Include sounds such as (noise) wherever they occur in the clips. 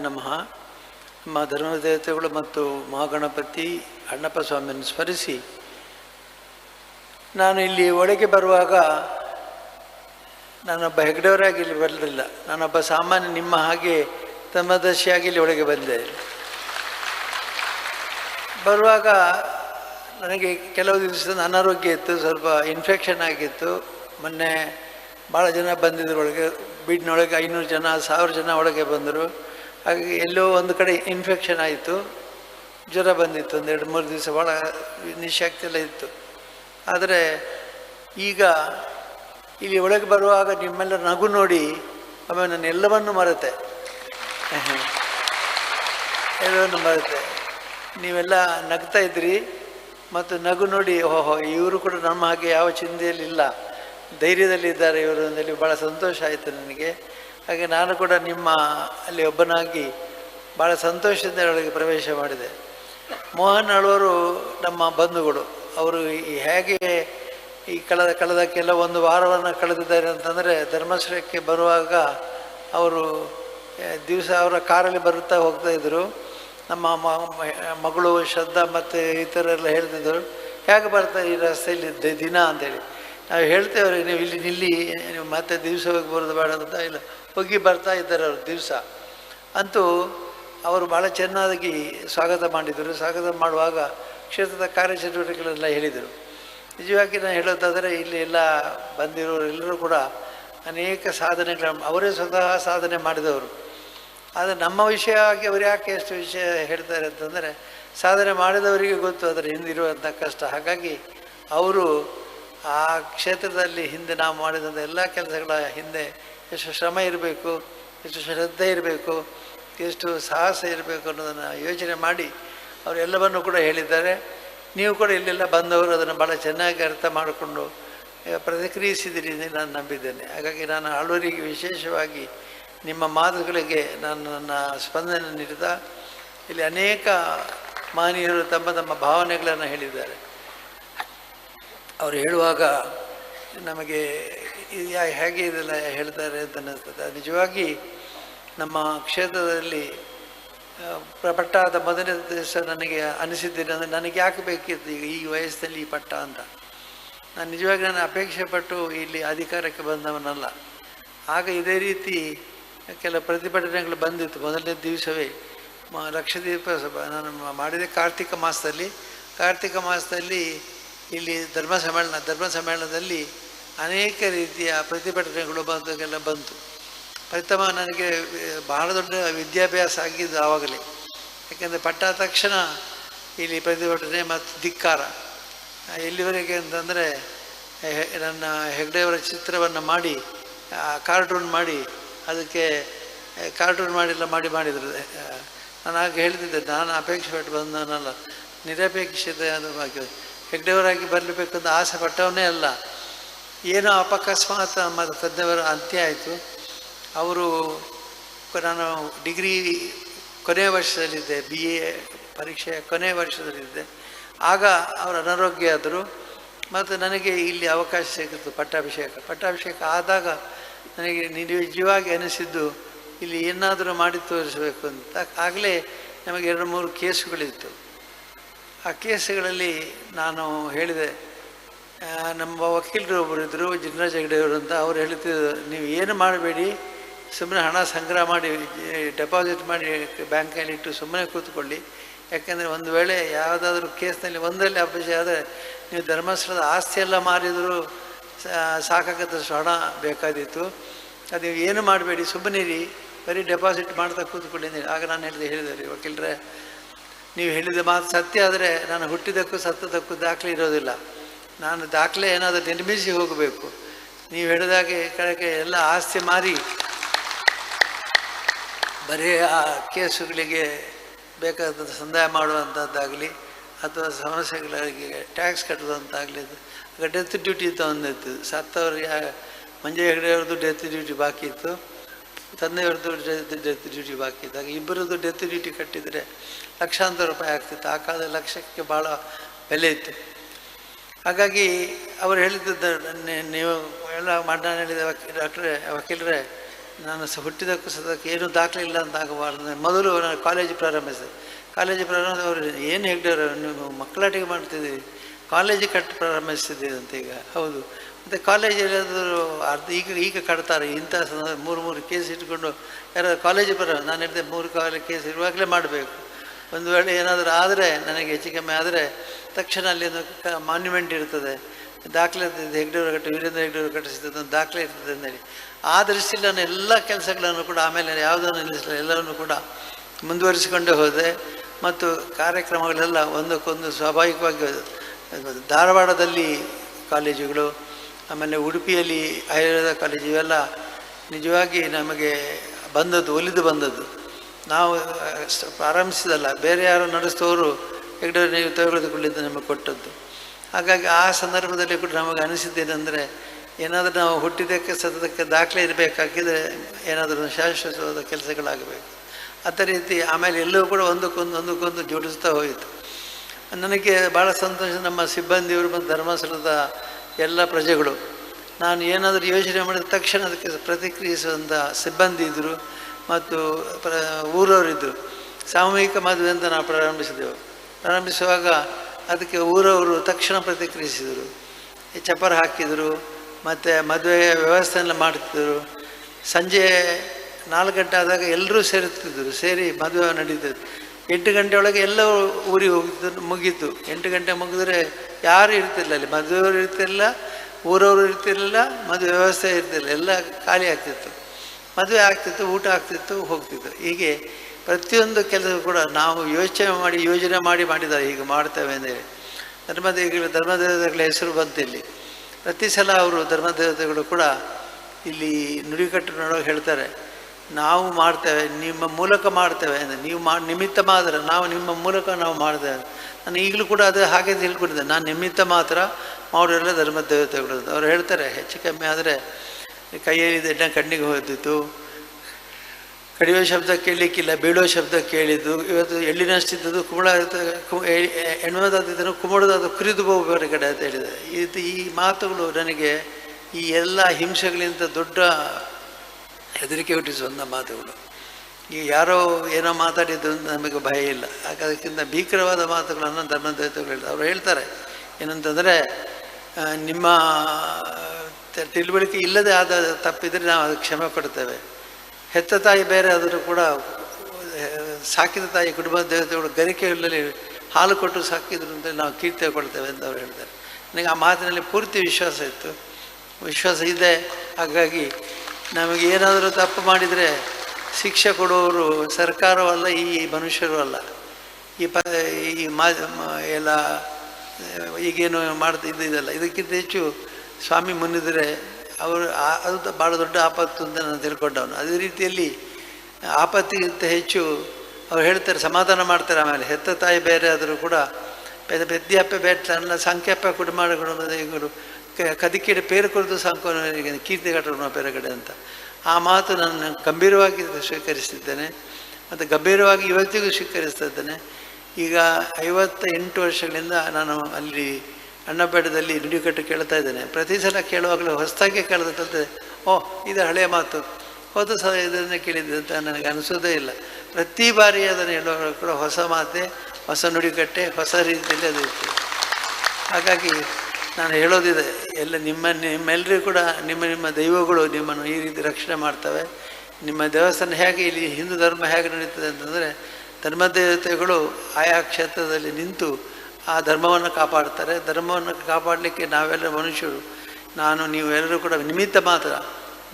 ನಮಃ. ನಮ್ಮ ಧರ್ಮದೇವತೆಗಳು ಮತ್ತು ಮಹಾಗಣಪತಿ ಅಣ್ಣಪ್ಪ ಸ್ವಾಮಿಯನ್ನು ಸ್ಮರಿಸಿ, ನಾನು ಇಲ್ಲಿ ಒಳಗೆ ಬರುವಾಗ ನಾನೊಬ್ಬ ಹೆಗ್ಡೆಯವರಾಗಿ ಇಲ್ಲಿ ಬರಲಿಲ್ಲ. ನಾನೊಬ್ಬ ಸಾಮಾನ್ಯ ನಿಮ್ಮ ಹಾಗೆ ಧರ್ಮದರ್ಶಿಯಾಗಿ ಇಲ್ಲಿ ಒಳಗೆ ಬಂದೆ. ಬರುವಾಗ ನನಗೆ ಕೆಲವು ದಿವಸದ ಅನಾರೋಗ್ಯ ಇತ್ತು, ಸ್ವಲ್ಪ ಇನ್ಫೆಕ್ಷನ್ ಆಗಿತ್ತು. ಮೊನ್ನೆ ಭಾಳ ಜನ ಬಂದಿದ್ರು ಒಳಗೆ, ಬೀಡಿನೊಳಗೆ ಐನೂರು ಜನ, ಸಾವಿರ ಜನ ಒಳಗೆ ಬಂದರು. ಹಾಗಾಗಿ ಎಲ್ಲೋ ಒಂದು ಕಡೆ ಇನ್ಫೆಕ್ಷನ್ ಆಯಿತು, ಜ್ವರ ಬಂದಿತ್ತು ಒಂದು ಎರಡು ಮೂರು ದಿವಸ ಭಾಳ ನಿಶಕ್ತಿ ಎಲ್ಲ ಇತ್ತು. ಆದರೆ ಈಗ ಇಲ್ಲಿ ಒಳಗೆ ಬರುವಾಗ ನಿಮ್ಮೆಲ್ಲ ನಗು ನೋಡಿ ಆಮೇಲೆ ನಾನು ಎಲ್ಲವನ್ನು ಮರೆತೆ. (laughs) ಎಲ್ಲವನ್ನು ಮರೆತೆ. ನೀವೆಲ್ಲ ನಗ್ತಾ ಇದ್ರಿ ಮತ್ತು ನಗು ನೋಡಿ, ಓಹೋ, ಇವರು ಕೂಡ ನಮ್ಮ ಹಾಗೆ ಯಾವ ಚಿಂತೆಯಲ್ಲಿ ಇಲ್ಲ ಧೈರ್ಯದಲ್ಲಿದ್ದಾರೆ ಇವರು ಅಂದರೆ ಭಾಳ ಸಂತೋಷ ಆಯಿತು ನನಗೆ. ಹಾಗೆ ನಾನು ಕೂಡ ನಿಮ್ಮ ಅಲ್ಲಿ ಒಬ್ಬನಾಗಿ ಭಾಳ ಸಂತೋಷದಿಂದ ಒಳಗೆ ಪ್ರವೇಶ ಮಾಡಿದೆ. ಮೋಹನ್ ಅಳವರು ನಮ್ಮ ಬಂಧುಗಳು. ಅವರು ಹೇಗೆ ಈ ಕಳೆದ ಕಳೆದಕ್ಕೆಲ್ಲ ಒಂದು ವಾರವನ್ನು ಕಳೆದಿದ್ದಾರೆ ಅಂತಂದರೆ ಧರ್ಮಸ್ಥಳಕ್ಕೆ ಬರುವಾಗ ಅವರು ದಿವಸ ಅವರ ಕಾರಲ್ಲಿ ಬರುತ್ತಾ ಹೋಗ್ತಾ ಇದ್ದರು ನಮ್ಮ ಮಗಳು ಶ್ರದ್ಧಾ ಮತ್ತು ಇತರೆಲ್ಲ ಹೇಳ್ತಿದ್ದರು ಹೇಗೆ ಬರ್ತಾರೆ ಈ ರಸ್ತೆಯಲ್ಲಿ ದಿನ ಅಂತೇಳಿ. ನಾವು ಹೇಳ್ತೇವೆ ನೀವು ಇಲ್ಲಿ ನಿಲ್ಲಿ, ನೀವು ಮತ್ತೆ ದಿವಸ ಹೋಗಿ ಬರೋದು ಬೇಡ ಅಂತ ಇಲ್ಲ. ಹೋಗಿ ಬರ್ತಾ ಇದ್ದಾರೆ ಅವರು ದಿವಸ. ಅಂತೂ ಅವರು ಭಾಳ ಚೆನ್ನಾಗಿ ಸ್ವಾಗತ ಮಾಡಿದರು. ಸ್ವಾಗತ ಮಾಡುವಾಗ ಕ್ಷೇತ್ರದ ಕಾರ್ಯಚಟುವಟಿಕೆಗಳೆಲ್ಲ ಹೇಳಿದರು. ನಿಜವಾಗಿ ನಾನು ಹೇಳೋದಾದರೆ ಇಲ್ಲಿ ಎಲ್ಲ ಬಂದಿರೋರೆಲ್ಲರೂ ಕೂಡ ಅನೇಕ ಸಾಧನೆಗಳ ಅವರೇ ಸ್ವತಃ ಸಾಧನೆ ಮಾಡಿದವರು. ಆದರೆ ನಮ್ಮ ವಿಷಯ ಆಗಿ ಅವ್ರು ಯಾಕೆ ಎಷ್ಟು ವಿಷಯ ಹೇಳ್ತಾರೆ ಅಂತಂದರೆ ಸಾಧನೆ ಮಾಡಿದವರಿಗೆ ಗೊತ್ತು ಅದರ ಹಿಂದಿರುವಂಥ ಕಷ್ಟ. ಹಾಗಾಗಿ ಅವರು ಆ ಕ್ಷೇತ್ರದಲ್ಲಿ ಹಿಂದೆ ನಾವು ಮಾಡಿದಂಥ ಎಲ್ಲ ಕೆಲಸಗಳ ಹಿಂದೆ ಎಷ್ಟು ಶ್ರಮ ಇರಬೇಕು, ಎಷ್ಟು ಶ್ರದ್ಧೆ ಇರಬೇಕು, ಎಷ್ಟು ಸಾಹಸ ಇರಬೇಕು ಅನ್ನೋದನ್ನು ಯೋಚನೆ ಮಾಡಿ ಅವರೆಲ್ಲವನ್ನು ಕೂಡ ಹೇಳಿದ್ದಾರೆ. ನೀವು ಕೂಡ ಇಲ್ಲೆಲ್ಲ ಬಂದವರು, ಅದನ್ನು ಭಾಳ ಚೆನ್ನಾಗಿ ಅರ್ಥ ಮಾಡಿಕೊಂಡು ಪ್ರತಿಕ್ರಿಯಿಸಿದಿರಿ ನಾನು ನಂಬಿದ್ದೇನೆ. ಹಾಗಾಗಿ ನಾನು ಆಳೂರಿಗೆ ವಿಶೇಷವಾಗಿ ನಿಮ್ಮ ಮಾತುಗಳಿಗೆ ನಾನು ನನ್ನ ಸ್ಪಂದನೆ ನೀಡಿದ, ಇಲ್ಲಿ ಅನೇಕ ಮಾನೀಯರು ತಮ್ಮ ತಮ್ಮ ಭಾವನೆಗಳನ್ನು ಹೇಳಿದ್ದಾರೆ. ಅವರು ಹೇಳುವಾಗ ನಮಗೆ ಇದು ಯಾ- ಹೇಗೆ ಇದೆಲ್ಲ ಹೇಳ್ತಾರೆ ಅಂತ ಅನ್ನಿಸ್ತದೆ ನಿಜವಾಗಿ ನಮ್ಮ ಕ್ಷೇತ್ರದಲ್ಲಿ ಪಟ್ಟ ಆದ ಮೊದಲನೇ ದಿವಸ ನನಗೆ ಅನಿಸಿದ್ದೇನೆ ಅಂದರೆ ನನಗೆ ಯಾಕೆ ಬೇಕಿತ್ತು ಈಗ ಈ ವಯಸ್ಸಲ್ಲಿ ಈ ಪಟ್ಟ ಅಂತ. ನಾನು ನಿಜವಾಗಿ ನಾನು ಅಪೇಕ್ಷೆ ಪಟ್ಟು ಇಲ್ಲಿ ಅಧಿಕಾರಕ್ಕೆ ಬಂದವನಲ್ಲ. ಆಗ ಇದೇ ರೀತಿ ಕೆಲವು ಪ್ರತಿಭಟನೆಗಳು ಬಂದಿತ್ತು. ಮೊದಲನೇ ದಿವಸವೇ ಲಕ್ಷದೀಪ ನಾನು ಮಾಡಿದೆ ಕಾರ್ತಿಕ ಮಾಸದಲ್ಲಿ. ಕಾರ್ತಿಕ ಮಾಸದಲ್ಲಿ ಇಲ್ಲಿ ಧರ್ಮ ಸಮ್ಮೇಳನ, ಧರ್ಮ ಸಮ್ಮೇಳನದಲ್ಲಿ ಅನೇಕ ರೀತಿಯ ಪ್ರತಿಭಟನೆಗಳು ಬಂದಾಗೆಲ್ಲ ಬಂತು. ಪ್ರಥಮ ನನಗೆ ಬಹಳ ದೊಡ್ಡ ವಿದ್ಯಾಭ್ಯಾಸ ಆಗಿದ್ದು ಆವಾಗಲೇ. ಯಾಕೆಂದರೆ ಪಟ್ಟ ತಕ್ಷಣ ಇಲ್ಲಿ ಪ್ರತಿಭಟನೆ ಮತ್ತು ಧಿಕ್ಕಾರ. ಎಲ್ಲಿವರೆಗೆ ಅಂತಂದರೆ ನನ್ನ ಹೆಗ್ಡೆಯವರ ಚಿತ್ರವನ್ನು ಮಾಡಿ ಕಾರ್ಟೂನ್ ಮಾಡಿ, ಅದಕ್ಕೆ ಕಾರ್ಟೂನ್ ಮಾಡಿಲ್ಲ, ಮಾಡಿ, ಮಾಡಿದರು. ನಾನು ಆಗ ಹೇಳ್ತಿದ್ದೆ, ನಾನು ಅಪೇಕ್ಷೆ ಪಟ್ಟು ಬಂದವನಲ್ಲ. ನಿರಪೇಕ್ಷತೆ ಅದು ಹೆಗ್ಡೆಯವರಾಗಿ ಹೆಗ್ಡೆಯವರಾಗಿ ಬರಲೇಬೇಕಂತ ಆಸೆ ಪಟ್ಟವನೇ ಅಲ್ಲ. ಏನೋ ಅಪಕಸ್ಮಾತ್ ನಮ್ಮ ತಜ್ಞವರ ಅಂತ್ಯ ಆಯಿತು. ಅವರು ನಾನು ಡಿಗ್ರಿ ಕೊನೆಯ ವರ್ಷದಲ್ಲಿದ್ದೆ ಬಿ ಎ ಪರೀಕ್ಷೆಯ ಕೊನೆಯ ವರ್ಷದಲ್ಲಿದ್ದೆ. ಆಗ ಅವರು ಅನಾರೋಗ್ಯ ಆದರು. ಮತ್ತು ನನಗೆ ಇಲ್ಲಿ ಅವಕಾಶ ಸಿಕ್ಕಿತು ಪಟ್ಟಾಭಿಷೇಕ. ಪಟ್ಟಾಭಿಷೇಕ ಆದಾಗ ನನಗೆ ನಿಜವಾಗಿ ಅನಿಸಿದ್ದು, ಇಲ್ಲಿ ಏನಾದರೂ ಮಾಡಿ ತೋರಿಸಬೇಕು ಅಂತ. ಆಗಲೇ ನಮಗೆ ಎರಡು ಮೂರು ಕೇಸುಗಳಿತ್ತು. ಆ ಕೇಸುಗಳಲ್ಲಿ ನಾನು ಹೇಳಿದೆ ನಮ್ಮ ವಕೀಲರು ಒಬ್ಬರು ಇದ್ದರು ಜಿನರಾಜ್ ಹೆಗ್ಡೆಯವರು ಅಂತ ಅವ್ರು ಹೇಳ್ತಿದ್ರು, ನೀವು ಏನು ಮಾಡಬೇಡಿ ಸುಮ್ಮನೆ ಹಣ ಸಂಗ್ರಹ ಮಾಡಿ, ಡೆಪಾಸಿಟ್ ಮಾಡಿ ಬ್ಯಾಂಕಲ್ಲಿ ಇಟ್ಟು ಸುಮ್ಮನೆ ಕೂತ್ಕೊಳ್ಳಿ. ಯಾಕೆಂದರೆ ಒಂದು ವೇಳೆ ಯಾವುದಾದ್ರೂ ಕೇಸ್ನಲ್ಲಿ ಒಂದರಲ್ಲಿ ಅಪಜಯ ಆದರೆ ನೀವು ಧರ್ಮಸ್ಥಳದ ಆಸ್ತಿ ಎಲ್ಲ ಮಾರಿದರೂ ಸಾಕಾಗದಷ್ಟು ಹಣ ಬೇಕಾದಿತ್ತು ಅದು ನೀವು ಏನು ಮಾಡಬೇಡಿ ಸುಮ್ಮನಿರಿ ಬರೀ ಡೆಪಾಸಿಟ್ ಮಾಡ್ತಾ ಕೂತ್ಕೊಳ್ಳಿ ಅಂದರೆ ಆಗ ನಾನು ಹೇಳಿದೆ ಹೇಳಿದೆ ವಕೀಲರೇ, ನೀವು ಹೇಳಿದ ಮಾತು ಸತ್ಯ ಆದರೆ ನಾನು ಹುಟ್ಟಿದಕ್ಕೂ ಸತ್ತದಕ್ಕೂ ದಾಖಲೆ ಇರೋದಿಲ್ಲ. ನಾನು ದಾಖಲೆ ಏನಾದರೂ ನಿರ್ಮಿಸಿ ಹೋಗಬೇಕು. ನೀವು ಹೇಳಿದಾಗೆ ಕಡೆಗೆ ಎಲ್ಲ ಆಸ್ತಿ ಮಾರಿ. ಬರೀ ಆ ಕೇಸುಗಳಿಗೆ ಬೇಕಾದಂಥ ಸಂದಾಯ ಮಾಡುವಂಥದ್ದಾಗಲಿ ಅಥವಾ ಸಮಸ್ಯೆಗಳಿಗೆ ಟ್ಯಾಕ್ಸ್ ಕಟ್ಟುವಂತಾಗಲಿ ಆಗ ಡೆತ್ ಡ್ಯೂಟಿ ಅಂತ ಒಂದಿತ್ತು ಸತ್ತವ್ರಿಗೆ ಮಂಜೆ ಹೆಗಡೆಯವ್ರದ್ದು ಡೆತ್ ಡ್ಯೂಟಿ ಬಾಕಿ ಇತ್ತು. ತಂದೆಯವ್ರದ್ದು ಡೆತ್ ಡ್ಯೂಟಿ ಬಾಕಿ ಇತ್ತು. ಆಗ ಇಬ್ಬರದ್ದು ಡೆತ್ ಡ್ಯೂಟಿ ಕಟ್ಟಿದರೆ ಲಕ್ಷಾಂತರ ರೂಪಾಯಿ ಆಗ್ತಿತ್ತು. ಆ ಕಾಲದ ಲಕ್ಷಕ್ಕೆ ಭಾಳ ಬೆಲೆ ಇತ್ತು. ಹಾಗಾಗಿ ಅವರು ಹೇಳಿದ್ದ ನೀವು ಎಲ್ಲ ಮಾಡ್ ಹೇಳಿದ ವಕೀಲ ಡಾಕ್ಟ್ರೇ ವಕೀಲರೇ, ನಾನು ಹುಟ್ಟಿದಕ್ಕೂ ಸದಕ್ಕೆ ಏನೂ ದಾಖಲೆ ಇಲ್ಲ ಅಂತ ಆಗಬಾರ್ದು. ಮೊದಲು ನಾನು ಕಾಲೇಜ್ ಪ್ರಾರಂಭಿಸಿದೆ. ಕಾಲೇಜ್ ಪ್ರಾರಂಭ ಅವರು ಏನು ಹೇಳಿದ್ರು ನೀವು ಮಕ್ಕಳಾಟಿಗೆ ಮಾಡ್ತಿದ್ದೀವಿ ಕಾಲೇಜು ಕಟ್ಟು ಪ್ರಾರಂಭಿಸಿದ್ದೀವಿ ಅಂತ ಈಗ. ಹೌದು. ಮತ್ತು ಕಾಲೇಜಲ್ಲಿ ಏನಾದರೂ ಅರ್ಧ ಈಗ ಈಗ ಕಟ್ತಾರೆ. ಇಂಥ ಮೂರು ಮೂರು ಕೇಸ್ ಇಟ್ಕೊಂಡು ಯಾರಾದ್ರು ಕಾಲೇಜ್ ಬರೋ ನಾನು ಹೇಳಿದೆ ಮೂರು ಕಾಲೇಜ್ ಕೇಸ್ ಇರುವಾಗಲೇ ಮಾಡಬೇಕು. ಒಂದು ವೇಳೆ ಏನಾದರೂ ಆದರೆ, ನನಗೆ ಹೆಚ್ಚು ಕಮ್ಮಿ ಆದರೆ, ತಕ್ಷಣ ಅಲ್ಲಿ ಒಂದು ಮಾನ್ಯುಮೆಂಟ್ ಇರ್ತದೆ. ದಾಖಲೆ ಹೆಗ್ಡೆಯವರು ಕಟ್ಟಿ, ವೀರೇಂದ್ರ ಹೆಗ್ಡೂರು ಕಟ್ಟಿಸಿದ ಒಂದು ದಾಖಲೆ ಇರ್ತದೆ ಅಂತೇಳಿ ಆ ದೃಷ್ಟಿಯಲ್ಲಿ ನಾನು ಎಲ್ಲ ಕೆಲಸಗಳನ್ನು ಕೂಡ, ಆಮೇಲೆ ಯಾವುದನ್ನು ನಿಲ್ಲಿಸಲಿಲ್ಲ ಎಲ್ಲವನ್ನು ಕೂಡ ಮುಂದುವರಿಸಿಕೊಂಡೇ ಹೋದೆ. ಮತ್ತು ಕಾರ್ಯಕ್ರಮಗಳೆಲ್ಲ ಒಂದಕ್ಕೊಂದು ಸ್ವಾಭಾವಿಕವಾಗಿ ಧಾರವಾಡದಲ್ಲಿ ಕಾಲೇಜುಗಳು, ಆಮೇಲೆ ಉಡುಪಿಯಲ್ಲಿ ಆಯುರ್ವೇದ ಕಾಲೇಜು, ಇವೆಲ್ಲ ನಿಜವಾಗಿ ನಮಗೆ ಬಂದದ್ದು, ಒಲಿದು ಬಂದದ್ದು. ನಾವು ಪ್ರಾರಂಭಿಸಿದಲ್ಲ. ಬೇರೆ ಯಾರು ನಡೆಸ್ತವರು ಹೆಗ್ಡೆ ನೀವು ತೆಗೆದುಕೊಳ್ಳಿದ್ದು ನಮಗೆ ಕೊಟ್ಟದ್ದು. ಹಾಗಾಗಿ ಆ ಸಂದರ್ಭದಲ್ಲಿ ಕೂಡ ನಮಗೆ ಅನಿಸಿದ್ದೇನೆಂದರೆ ಏನಾದರೂ ನಾವು ಹುಟ್ಟಿದ್ದಕ್ಕೆ ಸತತಕ್ಕೆ ದಾಖಲೆ ಇರಬೇಕಾಗಿದ್ದರೆ ಏನಾದರೂ ಶಾಶ್ವತವಾದ ಕೆಲಸಗಳಾಗಬೇಕು. ಅದೇ ರೀತಿ ಆಮೇಲೆ ಎಲ್ಲವೂ ಕೂಡ ಒಂದಕ್ಕೊಂದು ಒಂದಕ್ಕೊಂದು ಜೋಡಿಸ್ತಾ ಹೋಯಿತು. ನನಗೆ ಭಾಳ ಸಂತೋಷ ನಮ್ಮ ಸಿಬ್ಬಂದಿಯವರು ಮತ್ತು ಧರ್ಮಸ್ಥಳದ ಎಲ್ಲ ಪ್ರಜೆಗಳು. ನಾನು ಏನಾದರೂ ಯೋಚನೆ ಮಾಡಿದ ತಕ್ಷಣ ಅದಕ್ಕೆ ಪ್ರತಿಕ್ರಿಯಿಸುವಂಥ ಸಿಬ್ಬಂದಿ ಇದ್ದರು. ಮತ್ತು ಪ್ರ ಊರವರಿದ್ದರು ಸಾಮೂಹಿಕ ಮದುವೆ ಅಂತ ನಾವು ಪ್ರಾರಂಭಿಸಿದೆವು. ಪ್ರಾರಂಭಿಸುವಾಗ ಅದಕ್ಕೆ ಊರವರು ತಕ್ಷಣ ಪ್ರತಿಕ್ರಿಯಿಸಿದರು. ಚಪ್ಪರ ಹಾಕಿದರು, ಮತ್ತು ಮದುವೆ ವ್ಯವಸ್ಥೆಯನ್ನು ಮಾಡ್ತಿದ್ದರು ಸಂಜೆ ನಾಲ್ಕು ಗಂಟೆ ಆದಾಗ ಎಲ್ಲರೂ ಸೇರುತ್ತಿದ್ದರು, ಸೇರಿ ಮದುವೆ ನಡೀತಿದ್ರು ಎಂಟು ಗಂಟೆ ಒಳಗೆ ಎಲ್ಲ ಊರಿಗೆ ಹೋಗಿದ್ದು, ಮುಗೀತು. ಎಂಟು ಗಂಟೆ ಮುಗಿದ್ರೆ ಯಾರು ಇರ್ತಿಲ್ಲ ಅಲ್ಲಿ ಮದುವೆಯವರು ಇರ್ತಿರಲಿಲ್ಲ, ಊರವರು ಇರ್ತಿರಲಿಲ್ಲ, ಮದುವೆ ವ್ಯವಸ್ಥೆ ಇರ್ತಿರಲಿಲ್ಲ. ಎಲ್ಲ ಖಾಲಿ ಆಗ್ತಿತ್ತು. ಮದುವೆ ಆಗ್ತಿತ್ತು, ಊಟ ಆಗ್ತಿತ್ತು ಹೋಗ್ತಿತ್ತು ಹೀಗೆ ಪ್ರತಿಯೊಂದು ಕೆಲಸ ಕೂಡ ನಾವು ಯೋಚನೆ ಮಾಡಿ, ಯೋಜನೆ ಮಾಡಿ ಮಾಡಿದ್ದಾರೆ. ಈಗ ಮಾಡ್ತೇವೆ ಅಂದರೆ ಧರ್ಮದೇವಿಗಳು ಧರ್ಮದೇವತೆಗಳ ಹೆಸರು ಬಂತು ಇಲ್ಲಿ ಪ್ರತಿ ಸಲ ಅವರು ಧರ್ಮದೇವತೆಗಳು ಕೂಡ ಇಲ್ಲಿ ನುಡಿಕಟ್ಟು ನೋಡೋ ಹೇಳ್ತಾರೆ, ನಾವು ಮಾಡ್ತೇವೆ, ನಿಮ್ಮ ಮೂಲಕ ಮಾಡ್ತೇವೆ. ಅಂದರೆ ನೀವು ಮಾ ನಿಮಿತ್ತ ಮಾತ್ರ ನಾವು ನಿಮ್ಮ ಮೂಲಕ ನಾವು ಮಾಡ್ತೇವೆ. ನಾನು ಈಗಲೂ ಕೂಡ ಅದು ಹಾಗೆ ತಿಳ್ಕೊಂಡಿದ್ದೆ ನಾನು ನಿಮಿತ್ತ ಮಾತ್ರ ಮಾಡೋರೆಲ್ಲ ಧರ್ಮದೇವತೆಗಳು ಅವ್ರು ಹೇಳ್ತಾರೆ, ಹೆಚ್ಚು ಕಮ್ಮಿ ಆದರೆ ಕೈಯಲ್ಲಿ ಎಣ್ಣೆ ಕಣ್ಣಿಗೆ ಹೋದಿತ್ತು ಕಡಿಯೋ ಶಬ್ದ ಕೇಳಲಿಕ್ಕಿಲ್ಲ ಬೀಳೋ ಶಬ್ದ ಕೇಳಿದ್ದು. ಇವತ್ತು ಎಳ್ಳಿನಷ್ಟಿದ್ದು ಕುಮಳ ಹೆಣ್ಮದಾದಿದ್ದನ್ನು ಕುಮಳದಾದ ಕುರಿದು ಹೋಗಬೇರೆ ಕಡೆ ಅಂತ ಹೇಳಿದೆ ಇದು ಈ ಮಾತುಗಳು ನನಗೆ ಈ ಎಲ್ಲ ಹಿಂಸೆಗಳಿಂದ ದೊಡ್ಡ ಹೆದರಿಕೆ ಹುಟ್ಟಿಸುವಂಥ ಮಾತುಗಳು. ಈ ಯಾರೋ ಏನೋ ಮಾತಾಡಿದ್ದು ನಮಗೆ ಭಯ ಇಲ್ಲ. ಅದಕ್ಕಿಂತ ಭೀಕರವಾದ ಮಾತುಗಳನ್ನು ಧರ್ಮದೇವತೆಗಳು ಹೇಳ್ತಾರೆ ಅವರು ಹೇಳ್ತಾರೆ, ಏನಂತಂದರೆ ನಿಮ್ಮ ತಿಳುವಳಿಕೆ ಇಲ್ಲದೆ ಆದ ತಪ್ಪಿದರೆ ನಾವು ಅದಕ್ಕೆ ಕ್ಷಮೆ ಕೊಡ್ತೇವೆ. ಹೆತ್ತ ತಾಯಿ ಬೇರೆ ಆದರೂ ಕೂಡ ಸಾಕಿದ ತಾಯಿ ಕುಟುಂಬ ದೇವತೆಗಳು ಗರಿಕೆಯಲ್ಲಿ ಹಾಲು ಕೊಟ್ಟು ಸಾಕಿದ್ರು ಅಂತ ನಾವು ಕೀರ್ತಿ ಕೊಡ್ತೇವೆ ಅಂತ ಅವ್ರು ಹೇಳ್ತಾರೆ. ನನಗೆ ಆ ಮಾತಿನಲ್ಲಿ ಪೂರ್ತಿ ವಿಶ್ವಾಸ ಇತ್ತು. ವಿಶ್ವಾಸ ಇದೆ. ಹಾಗಾಗಿ ನಮಗೆ ಏನಾದರೂ ತಪ್ಪು ಮಾಡಿದರೆ ಶಿಕ್ಷೆ ಕೊಡುವವರು ಸರ್ಕಾರವಲ್ಲ ಈ ಮನುಷ್ಯರು ಅಲ್ಲ. ಈ ಪ, ಈ ಮಾ ಎಲ್ಲ ಈಗೇನು ಮಾಡ್ತಾ ಇದ್ದಿದ್ದಲ್ಲ. ಇದಕ್ಕಿಂತ ಹೆಚ್ಚು ಸ್ವಾಮಿ ಮುನ್ನಿದ್ರೆ ಅವರು ಅದು ಭಾಳ ದೊಡ್ಡ ಆಪತ್ತು ಅಂತ ನಾನು ತಿಳ್ಕೊಂಡವನು. ಅದೇ ರೀತಿಯಲ್ಲಿ ಆಪತ್ತಿಗಿಂತ ಹೆಚ್ಚು ಅವ್ರು ಹೇಳ್ತಾರೆ, ಸಮಾಧಾನ ಮಾಡ್ತಾರೆ ಆಮೇಲೆ. ಹೆತ್ತ ತಾಯಿ ಬೇರೆ ಆದರೂ ಕೂಡ ಪೆದ ಪೆದ್ದಿಯಪ್ಪ ಬೇಟ ಅನ್ನ ಸಂಖ್ಯಪ್ಪ ಕುಟುಂಬಗಳು ಇವರು ಕದಿಕಿಡೆ ಪೇರು ಕುರಿತು ಸಂಕೋನಿಗೆ ಕೀರ್ತಿ ಕಟ್ಟಣ ಬೇರೆ ಕಡೆ ಅಂತ. ಆ ಮಾತು ನಾನು ಗಂಭೀರವಾಗಿ ಸ್ವೀಕರಿಸಿದ್ದೇನೆ. ಮತ್ತು ಗಂಭೀರವಾಗಿ ಇವತ್ತಿಗೂ ಸ್ವೀಕರಿಸ್ತಾ ಇದ್ದೇನೆ. ಈಗ ಐವತ್ತ ಎಂಟು ವರ್ಷಗಳಿಂದ ನಾನು ಅಲ್ಲಿ ಅಣ್ಣಬೇಡದಲ್ಲಿ ನುಡಿಕಟ್ಟು ಕೇಳ್ತಾ ಇದ್ದೇನೆ. ಪ್ರತಿ ಸಲ ಕೇಳುವಾಗಲೂ ಹೊಸದಾಗಿ ಕೇಳಿದಂತೆ ಓ, ಇದು ಹಳೆಯ ಮಾತು. ಹೋದ ಸಲ ಇದನ್ನು ಕೇಳಿದ್ದೆ ಅಂತ ನನಗೆ ಅನಿಸೋದೇ ಇಲ್ಲ. ಪ್ರತಿ ಬಾರಿ ಅದನ್ನು ಹೇಳುವಾಗ ಕೂಡ ಹೊಸ ಮಾತೆ, ಹೊಸ ನುಡಿಕಟ್ಟೆ ಹೊಸ ರೀತಿಯಲ್ಲಿ ಅದು ಇತ್ತು. ಹಾಗಾಗಿ ನಾನು ಹೇಳೋದಿದೆ, ಎಲ್ಲ ನಿಮ್ಮ, ನಿಮ್ಮೆಲ್ಲರೂ ಕೂಡ ನಿಮ್ಮ ನಿಮ್ಮ ದೈವಗಳು ನಿಮ್ಮನ್ನು ಈ ರೀತಿ ರಕ್ಷಣೆ ಮಾಡ್ತವೆ. ನಿಮ್ಮ ದೇವಸ್ಥಾನ ಹೇಗೆ ಇಲ್ಲಿ ಹಿಂದೂ ಧರ್ಮ ಹೇಗೆ ನಡೀತದೆ ಅಂತಂದರೆ ಧರ್ಮದೇವತೆಗಳು ಆಯಾ ಕ್ಷೇತ್ರದಲ್ಲಿ ನಿಂತು ಆ ಧರ್ಮವನ್ನು ಕಾಪಾಡ್ತಾರೆ. ಧರ್ಮವನ್ನು ಕಾಪಾಡಲಿಕ್ಕೆ ನಾವೆಲ್ಲ ಮನುಷ್ಯರು. ನಾನು, ನೀವೆಲ್ಲರೂ ಕೂಡ ನಿಮಿತ್ತ ಮಾತ್ರ.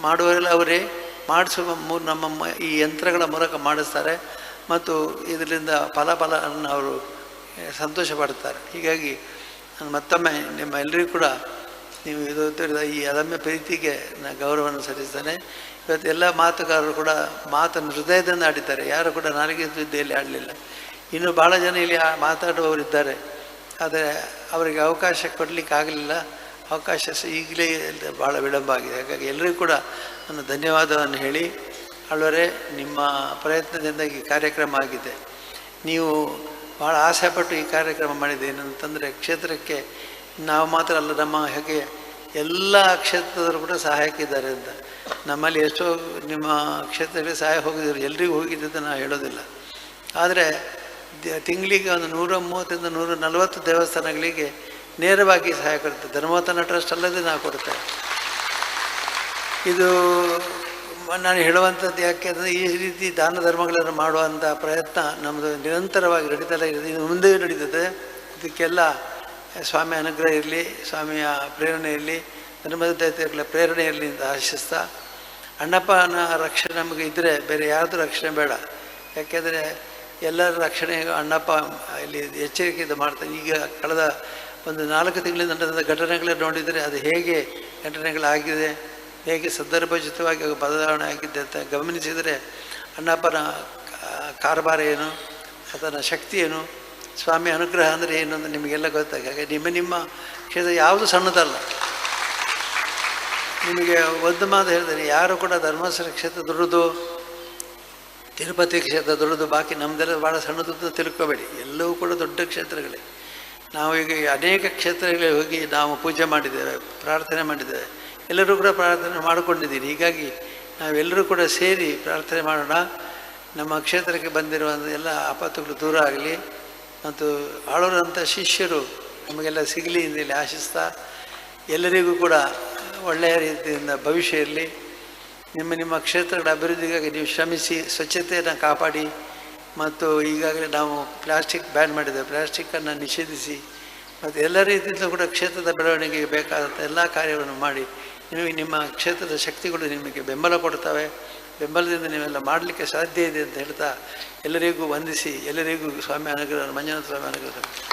ಮಾಡುವರೆಲ್ಲ ಅವರೇ. ಮಾಡಿಸುವ ಮೂರು ನಮ್ಮ ಈ ಯಂತ್ರಗಳ ಮೂಲಕ ಮಾಡಿಸ್ತಾರೆ. ಮತ್ತು ಇದರಿಂದ ಫಲ ಫಲವನ್ನು ಅವರು ಸಂತೋಷ ಪಡ್ತಾರೆ ಹೀಗಾಗಿ ನಾನು ಮತ್ತೊಮ್ಮೆ ನಿಮ್ಮ ಎಲ್ಲರಿಗೂ ಕೂಡ ನೀವು ಇದು ತಿಳಿದ ಈ ಅದಮ್ಯ ಪ್ರೀತಿಗೆ ನಾನು ಗೌರವವನ್ನು ಸಲ್ಲಿಸ್ತೇನೆ. ಇವತ್ತು ಎಲ್ಲ ಮಾತುಗಾರರು ಕೂಡ ಮಾತನ್ನು ಹೃದಯದಿಂದ ಆಡಿದ್ದಾರೆ. ಯಾರು ಕೂಡ ನಾಲಿಗೆ ಸುದ್ದಿಯಲ್ಲಿ ಆಡಲಿಲ್ಲ. ಇನ್ನು ಭಾಳ ಜನ ಇಲ್ಲಿ ಮಾತಾಡುವವರಿದ್ದಾರೆ. ಆದರೆ ಅವರಿಗೆ ಅವಕಾಶ ಕೊಡಲಿಕ್ಕೆ ಆಗಲಿಲ್ಲ ಅವಕಾಶ ಈಗಲೇ ಭಾಳ ವಿಳಂಬ ಆಗಿದೆ. ಹಾಗಾಗಿ ಎಲ್ಲರಿಗೂ ಕೂಡ ನನ್ನ ಧನ್ಯವಾದವನ್ನು ಹೇಳಿ. ಅಳವರೆ, ನಿಮ್ಮ ಪ್ರಯತ್ನದಿಂದ ಈ ಕಾರ್ಯಕ್ರಮ ಆಗಿದೆ. ನೀವು ಭಾಳ ಆಸೆಪಟ್ಟು ಈ ಕಾರ್ಯಕ್ರಮ ಮಾಡಿದೆ ಏನಂತಂದರೆ ಕ್ಷೇತ್ರಕ್ಕೆ ನಾವು ಮಾತ್ರ ಅಲ್ಲ, ನಮ್ಮ ಹಾಗೆ ಎಲ್ಲ ಕ್ಷೇತ್ರದವರು ಕೂಡ ಸಹಾಯಕ್ಕಿದ್ದಾರೆ ಅಂತ. ನಮ್ಮಲ್ಲಿ ಎಷ್ಟೋ ನಿಮ್ಮ ಕ್ಷೇತ್ರಕ್ಕೆ ಸಹಾಯ ಹೋಗಿದ್ರು ಎಲ್ರಿಗೂ ಹೋಗಿದ್ದಂತ ನಾವು ಹೇಳೋದಿಲ್ಲ. ಆದರೆ ತಿಂಗಳಿಗೆ ಒಂದು ನೂರ ಮೂವತ್ತರಿಂದ ನೂರ ನಲವತ್ತು ದೇವಸ್ಥಾನಗಳಿಗೆ ನೇರವಾಗಿ ಸಹಾಯ ಕೊಡುತ್ತೆ. ಧರ್ಮವತನ ಟ್ರಸ್ಟ್ ಅಲ್ಲದೆ ನಾವು ಕೊಡ್ತೇವೆ ಇದು ನಾನು ಹೇಳುವಂಥದ್ದು ಯಾಕೆ ಅಂದರೆ ಈ ರೀತಿ ದಾನ ಧರ್ಮಗಳನ್ನು ಮಾಡುವಂಥ ಪ್ರಯತ್ನ ನಮ್ಮದು ನಿರಂತರವಾಗಿ ನಡೀತಲೇ ಇರುತ್ತೆ ಇದು ಮುಂದೆ ನಡೀತದೆ. ಇದಕ್ಕೆಲ್ಲ ಸ್ವಾಮಿ ಅನುಗ್ರಹ ಇರಲಿ, ಸ್ವಾಮಿಯ ಪ್ರೇರಣೆ ಇರಲಿ, ಧರ್ಮದ ದೈತ್ಯಗಳ ಪ್ರೇರಣೆ ಇರಲಿ ಅಂತ ಆಶಿಸ್ತಾ. ಅಣ್ಣಪ್ಪನ ರಕ್ಷಣೆ ನಮಗೆ ಇದ್ದರೆ ಬೇರೆ ಯಾರ್ದು ರಕ್ಷಣೆ ಬೇಡ. ಯಾಕೆಂದರೆ ಎಲ್ಲರ ರಕ್ಷಣೆ, ಅಣ್ಣಪ್ಪ ಇಲ್ಲಿ ಎಚ್ಚರಿಕೆಯಿಂದ ಮಾಡ್ತಾನೆ. ಈಗ ಕಳೆದ ಒಂದು ನಾಲ್ಕು ತಿಂಗಳಿಂದ ನಡೆದ ಘಟನೆಗಳನ್ನು ನೋಡಿದರೆ ಅದು ಹೇಗೆ ಘಟನೆಗಳಾಗಿದೆ, ಹೇಗೆ ಸಂದರ್ಭೋಚಿತವಾಗಿ ಬದಲಾವಣೆ ಆಗಿದೆ ಅಂತ ಗಮನಿಸಿದರೆ ಅಣ್ಣಪ್ಪನ ಕಾರಬಾರ ಏನು, ಅದರ ಶಕ್ತಿ ಏನು, ಸ್ವಾಮಿ ಅನುಗ್ರಹ ಅಂದರೆ ಏನು ಅಂತ ನಿಮಗೆಲ್ಲ ಗೊತ್ತಾಗ. ಹಾಗೆ ನಿಮ್ಮ ನಿಮ್ಮ ಕ್ಷೇತ್ರ ಯಾವುದು ಸಣ್ಣದಲ್ಲ. ನಿಮಗೆ ಒಂದು ಮಾತು ಹೇಳಿದರೆ ಯಾರು ಕೂಡ ಧರ್ಮಸ್ಥಳ ಕ್ಷೇತ್ರ ದುಡಿದು ತಿರುಪತಿ ಕ್ಷೇತ್ರ ದೊಡ್ಡದು, ಬಾಕಿ ನಮ್ಮದೆಲ್ಲ ಭಾಳ ಸಣ್ಣದು ತಿಳ್ಕೊಬೇಡಿ. ಎಲ್ಲವೂ ಕೂಡ ದೊಡ್ಡ ಕ್ಷೇತ್ರಗಳೇ. ನಾವು ಈಗ ಅನೇಕ ಕ್ಷೇತ್ರಗಳಿಗೆ ಹೋಗಿ ನಾವು ಪೂಜೆ ಮಾಡಿದ್ದೇವೆ, ಪ್ರಾರ್ಥನೆ ಮಾಡಿದ್ದೇವೆ. ಎಲ್ಲರೂ ಕೂಡ ಪ್ರಾರ್ಥನೆ ಮಾಡಿಕೊಂಡಿದ್ದೀರಿ. ಹೀಗಾಗಿ ನಾವೆಲ್ಲರೂ ಕೂಡ ಸೇರಿ ಪ್ರಾರ್ಥನೆ ಮಾಡೋಣ. ನಮ್ಮ ಕ್ಷೇತ್ರಕ್ಕೆ ಬಂದಿರುವಂಥ ಎಲ್ಲ ಆಪತ್ತುಗಳು ದೂರ ಆಗಲಿ. ಮತ್ತು ಆಳೋರಂಥ ಶಿಷ್ಯರು ನಮಗೆಲ್ಲ ಸಿಗಲಿ ಇಲ್ಲಿ ಆಶಿಸ್ತಾ, ಎಲ್ಲರಿಗೂ ಕೂಡ ಒಳ್ಳೆಯ ರೀತಿಯಿಂದ ಭವಿಷ್ಯ ಇರಲಿ. ನಿಮ್ಮ ನಿಮ್ಮ ಕ್ಷೇತ್ರಗಳ ಅಭಿವೃದ್ಧಿಗಾಗಿ ನೀವು ಶ್ರಮಿಸಿ ಸ್ವಚ್ಛತೆಯನ್ನು ಕಾಪಾಡಿ ಮತ್ತು ಈಗಾಗಲೇ ನಾವು ಪ್ಲಾಸ್ಟಿಕ್ ಬ್ಯಾನ್ ಮಾಡಿದ್ದೇವೆ. ಪ್ಲಾಸ್ಟಿಕ್ಕನ್ನು ನಿಷೇಧಿಸಿ ಮತ್ತು ಎಲ್ಲ ರೀತಿಯಿಂದ ಕೂಡ ಕ್ಷೇತ್ರದ ಬೆಳವಣಿಗೆಗೆ ಬೇಕಾದಂಥ ಎಲ್ಲ ಕಾರ್ಯಗಳನ್ನು ಮಾಡಿ ನಿಮಗೆ ನಿಮ್ಮ ಕ್ಷೇತ್ರದ ಶಕ್ತಿಗಳು ನಿಮಗೆ ಬೆಂಬಲ ಕೊಡ್ತವೆ. ಬೆಂಬಲದಿಂದ ನೀವೆಲ್ಲ ಮಾಡಲಿಕ್ಕೆ ಸಾಧ್ಯ ಇದೆ ಅಂತ ಹೇಳ್ತಾ ಎಲ್ಲರಿಗೂ ವಂದಿಸಿ, ಎಲ್ಲರಿಗೂ ಸ್ವಾಮಿ ಅನುಗ್ರಹ, ಮಂಜುನಾಥ ಸ್ವಾಮಿ ಅನುಗ್ರಹ.